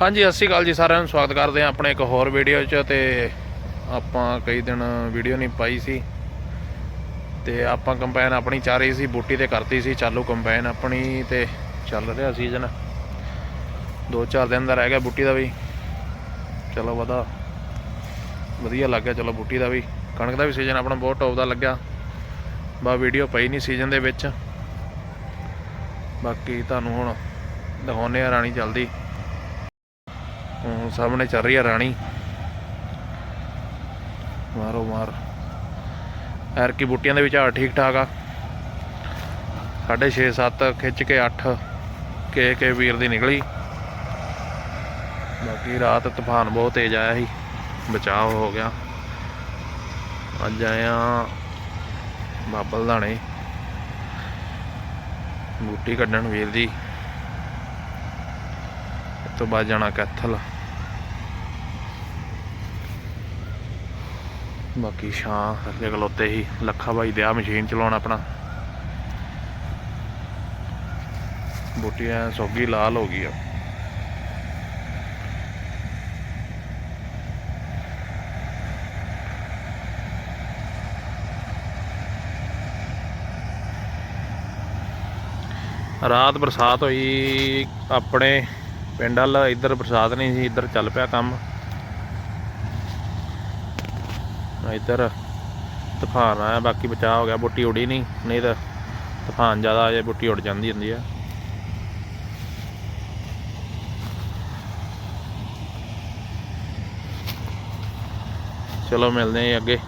ਹਾਂਜੀ, ਸਤਿ ਸ਼੍ਰੀ ਅਕਾਲ ਜੀ ਸਾਰਿਆਂ ਨੂੰ, ਸਵਾਗਤ ਕਰਦੇ ਹਾਂ ਆਪਣੇ ਇੱਕ ਹੋਰ ਵੀਡੀਓ 'ਚ ਤੇ ਆਪਾਂ ਕਈ ਦਿਨ ਵੀਡੀਓ ਨਹੀਂ ਪਾਈ ਸੀ ਤੇ ਆਪਾਂ ਕੰਪੈਨ ਆਪਣੀ ਚੱਲ ਰਹੀ ਸੀ, ਬੂਟੀ ਤੇ ਕਰਤੀ ਸੀ, ਚਾਲੂ ਕੰਪੈਨ ਆਪਣੀ ਤੇ ਚੱਲ ਰਿਹਾ ਸੀਜ਼ਨ ਦੋ ਚਾਰ ਦਿਨ ਦਾ ਰਹਿ ਗਿਆ ਬੂਟੀ ਦਾ ਵੀ। ਚਲੋ ਵਧਾ, ਵਧੀਆ ਲੱਗ ਗਿਆ ਚਲੋ ਬੂਟੀ ਦਾ ਵੀ। ਕਣਕ ਦਾ ਵੀ ਸੀਜ਼ਨ ਆਪਣਾ ਬਹੁਤ ਟੌਪ ਦਾ ਲੱਗਿਆ। ਬਾ ਵੀਡੀਓ ਪਈ ਨਹੀਂ ਸੀਜ਼ਨ ਦੇ ਵਿੱਚ। ਬਾਕੀ ਤੁਹਾਨੂੰ ਹੁਣ ਦਿਖਾਉਂਦੇ ਆ ਰਾਣੀ ਜਲਦੀ ਹੁਣ ਸਾਹਮਣੇ ਚੱਲ ਰਹੀ ਆ ਰਾਣੀ। ਮਾਰੋ, ਮਾਰ। ਐਰ ਕੀ ਬੂਟੀਆਂ ਦੇ ਵਿਚਾਰ ਠੀਕ ਠਾਕ ਆ। ਸਾਢੇ 6 7 ਖਿੱਚ ਕੇ 8 ਕੇ ਕੇ ਵੀਰ ਦੀ ਨਿਕਲੀ। ਬਾਕੀ ਰਾਤ ਤੂਫਾਨ ਬਹੁਤ ਤੇਜ਼ ਆਇਆ ਸੀ। ਬਚਾਅ ਹੋ ਗਿਆ। ਅੱਜ ਆਇਆ ਬਾਬਲ ਦਾਣੇ। ਬੂਟੀ ਕੱਢਣ ਵੀਰ ਦੀ। ਤੋਂ ਬਾਅਦ ਜਾਣਾ ਕੈਥਲ। ਬਾਕੀ ਛਾਂ ਅੱਗੇ ਖਲੋਤੇ ਹੀ, ਲੱਖਾ ਬਾਈ ਦਿਆ ਮਸ਼ੀਨ ਚਲਾਉਣ ਆਪਣਾ। ਬੂਟੀਆਂ ਐ ਸੋਗੀ ਲਾਲ ਹੋ ਗਈ ਆ। ਰਾਤ ਬਰਸਾਤ ਹੋਈ, ਆਪਣੇ ਪਿੰਡ ਵੱਲ ਇੱਧਰ ਬਰਸਾਤ ਨਹੀਂ ਸੀ, ਇੱਧਰ ਚੱਲ ਪਿਆ ਕੰਮ। ਇੱਧਰ ਤੂਫਾਨ ਆਇਆ, ਬਾਕੀ ਬਚਾਅ ਹੋ ਗਿਆ, ਬੁੱਟੀ ਉੜੀ ਨਹੀਂ ਨਹੀਂ ਤਾਂ ਤੂਫਾਨ ਜ਼ਿਆਦਾ ਆ ਜਾਏ ਬੁੱਟੀ ਉੱਡ ਜਾਂਦੀ ਹੁੰਦੀ ਆ। ਚਲੋ ਮਿਲਦੇ ਆ ਅੱਗੇ।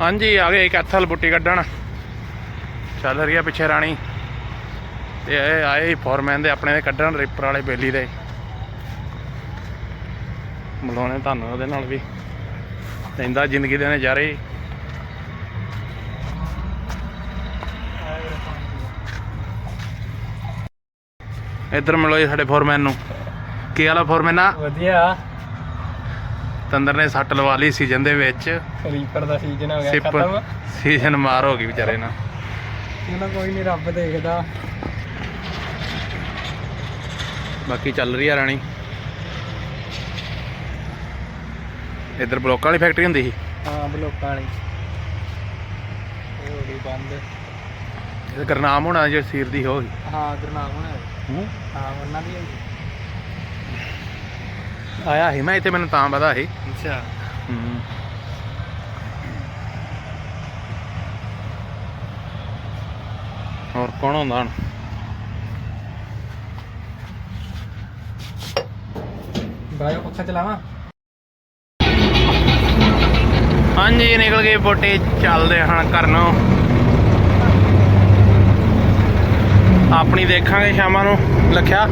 ਹਾਂਜੀ, ਆ ਗਏ ਕੈਥਲ ਬੁੱਟੀ ਕੱਢਣ। ਚੱਲ ਰਹੀ ਆ ਪਿੱਛੇ ਰਾਣੀ। ਤੇ ਇਹ ਆਏ ਫੋਰਮੈਨ ਦੇ ਆਪਣੇ ਦੇ ਕੱਢਣ ਰਿਪਰ ਵਾਲੇ ਬੇਲੀ ਦੇ। ਮਿਲਾਉਣੇ ਤੁਹਾਨੂੰ ਉਹਦੇ ਨਾਲ ਵੀ। ਲੈਂਦਾ ਜ਼ਿੰਦਗੀ ਦੇ ਨਜ਼ਾਰੇ ਇੱਧਰ ਮਿਲੋ ਜੀ ਸਾਡੇ ਫੋਰਮੈਨ ਨੂੰ। ਕੀ ਵਾਲਾ ਫੋਰਮੈਨ ਆ? ਵਧੀਆ। ਤੰਦਰ ਨੇ ਸੱਟ ਲਵਾ ਲਈ ਸੀਜ਼ਨ ਦੇ ਵਿੱਚ। ਰੀਪਰ ਦਾ ਸੀਜ਼ਨ ਹੋ ਗਿਆ ਖਤਮ। ਸੀਜ਼ਨ ਮਾਰ ਹੋ ਗਈ ਵਿਚਾਰੇ ਨਾਲ। ਇਹਨਾਂ ਕੋਈ ਨਹੀਂ ਰੱਬ ਦੇਖਦਾ। ਬਾਕੀ ਚੱਲ ਰਹੀ ਆ ਰਾਣੀ। ਇੱਧਰ ਬਲੋਕਾਂ ਵਾਲੀ ਫੈਕਟਰੀ ਹੁੰਦੀ ਸੀ। ਹਾਂ ਬਲੋਕਾਂ ਵਾਲੀ। ਉਹ ਹੋ ਗਈ ਬੰਦ। ਇਹ ਗਰਨਾਮ ਹੋਣਾ ਜੇ ਸੀਰ ਦੀ ਹੋ ਗਈ। ਹਾਂ ਗੁਰਨਾਮ ਹੋਣਾ। ਹੂੰ। ਹਾਂ ਉਹਨਾਂ ਦੀ ਆਇਆ ਸੀ ਮੈਂ ਇੱਥੇ ਮੈਨੂੰ ਤਾਂ ਪਤਾ ਸੀ। ਅੱਛਾ। ਹੂੰ। ਹੋਰ ਕੌਣ ਹੁੰਦਾ ਹੁਣ? ਬਾਇਓ ਪੱਖਾ ਚਲਾਵਾਂ ਹਾਂਜੀ, ਨਿਕਲ ਗਏ ਬੋਟੇ ਚੱਲਦੇ ਹਨ ਘਰ ਨੂੰ ਆਪਣੀ ਦੇਖਾਂਗੇ ਸ਼ਾਮਾਂ ਨੂੰ, ਲਖਿਆ।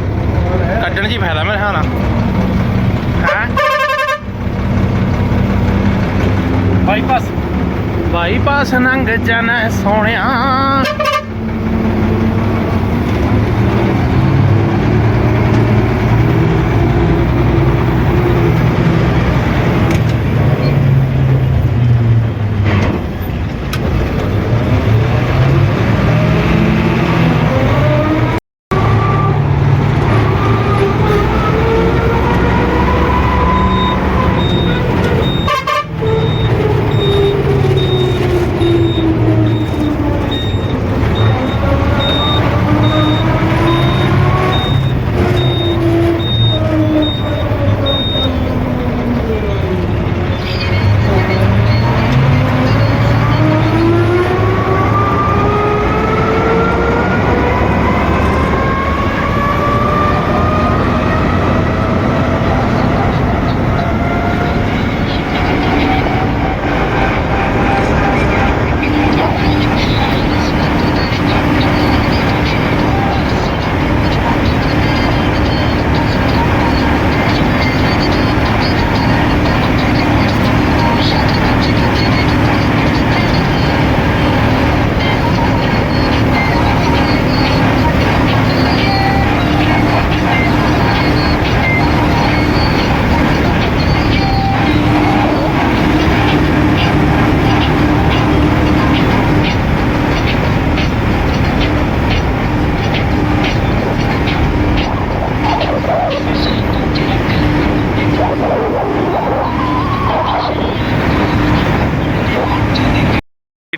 ਕੱਢਣ 'ਚ ਫਾਇਦਾ ਮੇਰੇ ਹਿਸਾਬ ਨਾਲ। ਹੈ? ਬਾਈਪਾਸ। ਬਾਈਪਾਸ ਨੰਗ ਜਨ ਸੋਹਣਿਆ।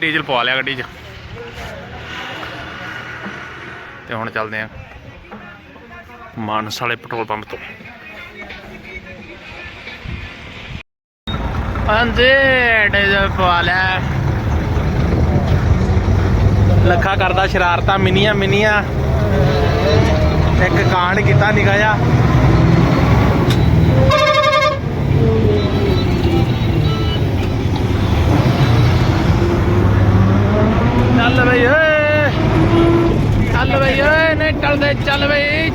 ਡੀਜ਼ਲ ਪਵਾ ਲਿਆ ਗੱਡੀ 'ਚ। ਤੇ ਹੁਣ ਚੱਲਦੇ ਆਂ ਮਾਨਸ ਵਾਲੇ ਪੈਟਰੋਲ ਪੰਪ ਤੋਂ। ਹਾਂਜੀ ਡੀਜ਼ਲ ਪਵਾ ਲਿਆ। ਲੱਖਾ ਕਰਦਾ ਸ਼ਰਾਰਤਾਂ, ਮਿਨੀਆਂ, ਮਿੰਨੀਆਂ। ਇੱਕ ਕਾਂਡ ਕੀਤਾ ਨਿਕਾ ਜਾ ਚੱਲ ਬਈ